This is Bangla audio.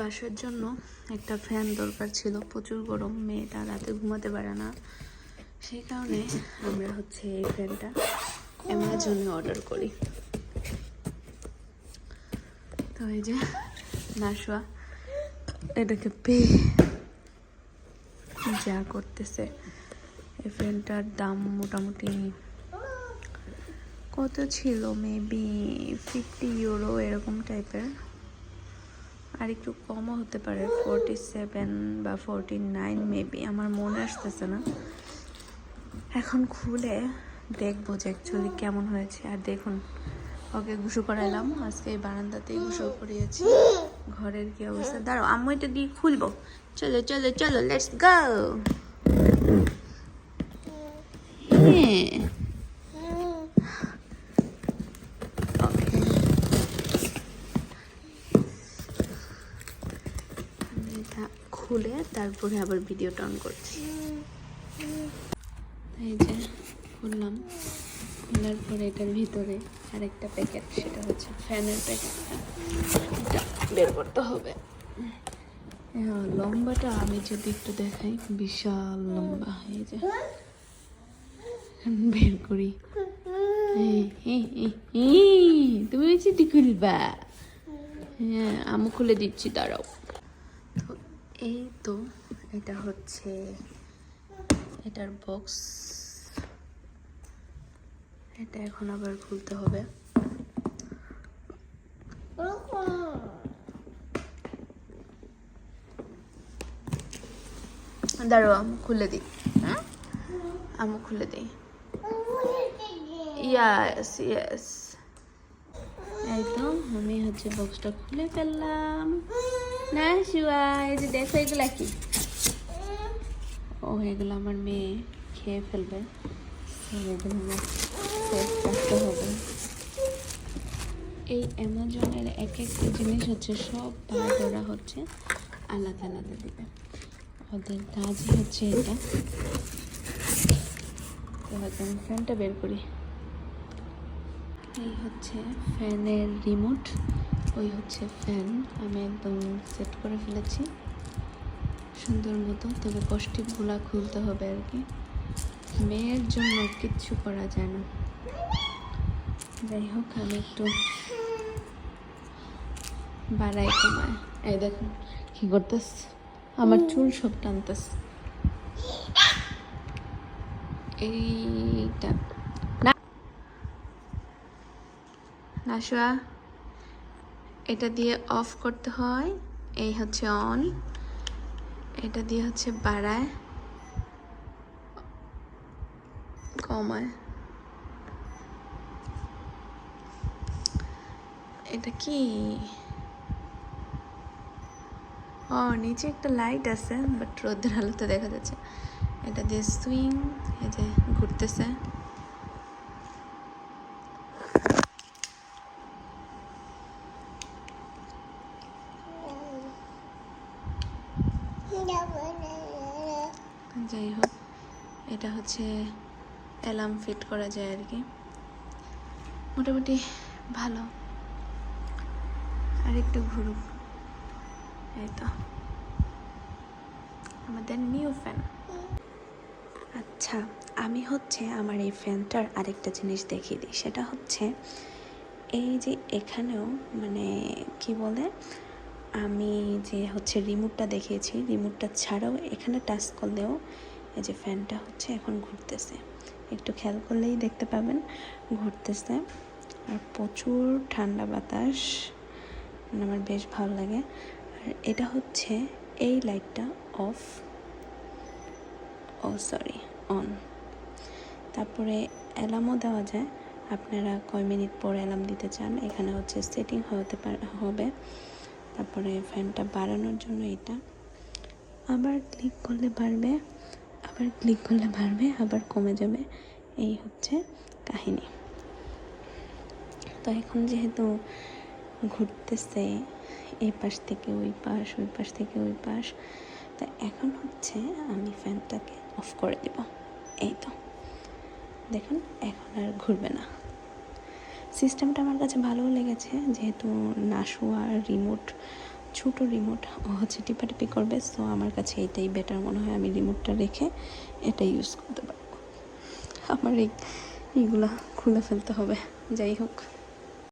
বাসার জন্য একটা ফ্যান দরকার ছিল। প্রচুর গরম, মেয়েটা রাতে ঘুমাতে পারে না। সেই কারণে আমরা হচ্ছে এই ফ্যানটা অ্যামাজনে অর্ডার করি। তো এই যে নাশোয়া এটাকে পেয়ে যা করতেছে। এই ফ্যানটার দাম মোটামুটি কত ছিল? মেবি ফিফটি ইউরো এরকম টাইপের আর একটু কমও হতে পারে ফোরটি সেভেন বা ফোরটি নাইন মেবি আমার মনে আসতেছে না। এখন খুলে দেখব যে অ্যাকচুয়ালি কেমন হয়েছে। আর দেখুন, ওকে গুসু করাইলাম আজকে এই বারান্দাতেই গুসু করিয়েছি ঘরের কি অবস্থা? দাঁড়ো আমি এটা দিয়ে খুলবো। চলো চলো চলো লেটস গো হ্যাঁ ওকে এটা খুলে তারপরে আবার ভিডিওটা অন করছি। এই যে খুললাম। খোলার পরে এটার ভিতরে আরেকটা প্যাকেট সেটা হচ্ছে ফ্যানের প্যাকেট এটা বের করতে হবে। হ্যাঁ, লম্বাটা আমি যদি একটু দেখাই বিশাল লম্বা। এই যে বের করি। তুমি চিঠি খুলবা হ্যাঁ আমি খুলে দিচ্ছি দাঁড়াও। এই তো এটা হচ্ছে এটার বক্স এটা এখন আবার খুলতে হবে। দাঁড়ো আমি খুলে দিই। হ্যাঁ আমি খুলে দিই। ইয়াস ইয়াস তো আমি হচ্ছে বক্সটা খুলে ফেললাম। না শিবা এই যে দেখো, এগুলা কি? ও, এগুলো আমার মেয়ে খেয়ে ফেলবে। এই অ্যামাজনের এক একটা জিনিস হচ্ছে, সব ভাগ ওরা হচ্ছে আলাদা আলাদা দিবে। ওদের কাজই হচ্ছে এটা। আমি ফ্যানটা বের করি। এই হচ্ছে ফ্যানের রিমোট ওই হচ্ছে ফ্যান আমি একদম সেট করে ফেলেছি। সুন্দর মতো তবে কষ্টিপগুলা খুলতে হবে আর কি। মেয়ের জন্য কিচ্ছু করা যায় না। যাই হোক আমি একটু বাড়াই কমায় এই দেখুন কি করতেস আমার চুল সব টানতেস এইটা। না নাশুয়া এটা দিয়ে অফ করতে হয়। এই হচ্ছে অন। এটা দিয়ে হচ্ছে বাড়ায়। কমায়। এটা কি? ও, নিচে একটা লাইট আছে বাট রোদের আলোতে দেখা যাচ্ছে। এটা দিয়ে সুইং এই যে ঘুরতেছে। যাই হোক এটা হচ্ছে অ্যালার্ম ফিট করা যায় আর কি। মোটামুটি ভালো। আর একটু ঘুরুক। এই তো। আমাদের নিউ ফ্যান আচ্ছা আমি হচ্ছে আমার এই ফ্যানটার আরেকটা জিনিস দেখিয়ে দিই। সেটা হচ্ছে এই যে এখানেও মানে কি বলে আমি যে হচ্ছে রিমোটটা দেখিয়েছি রিমোটটা ছাড়াও এখানে টাচ করলেও এই যে ফ্যানটা হচ্ছে এখন ঘুরতেছে। একটু খেয়াল করলেই দেখতে পাবেন, ঘুরতেছে। আর প্রচুর ঠান্ডা বাতাস মানে আমার বেশ ভালো লাগে। আর এটা হচ্ছে এই লাইটটা অফ ও সরি অন তারপরে অ্যালার্মও দেওয়া যায়। আপনারা কয় মিনিট পর অ্যালার্ম দিতে চান, এখানে হচ্ছে সেটিং হতে পারে, হবে। তারপরে ফ্যানটা বাড়ানোর জন্য এটা। আবার ক্লিক করলে বাড়বে, আবার ক্লিক করলে বাড়বে, আবার কমে যাবে। এই হচ্ছে কাহিনী। তো এখন যেহেতু ঘুরতেছে এই পাশ থেকে ওই পাশ ওই পাশ থেকে ওই পাশ, তা এখন হচ্ছে আমি ফ্যানটাকে অফ করে দেব। এই তো। দেখুন, এখন আর ঘুরবে না। সিস্টেমটা আমার কাছে ভালোও লেগেছে, যেহেতু নাশুয়া রিমোট ছোট রিমোট হচ্ছে টিপাটিপি করবে সো আমার কাছে এটাই বেটার মনে হয়, আমি রিমোটটা রেখে এটা ইউজ করতে পারব। আমার এই, এইগুলা খুলে ফেলতে হবে, যাই হোক।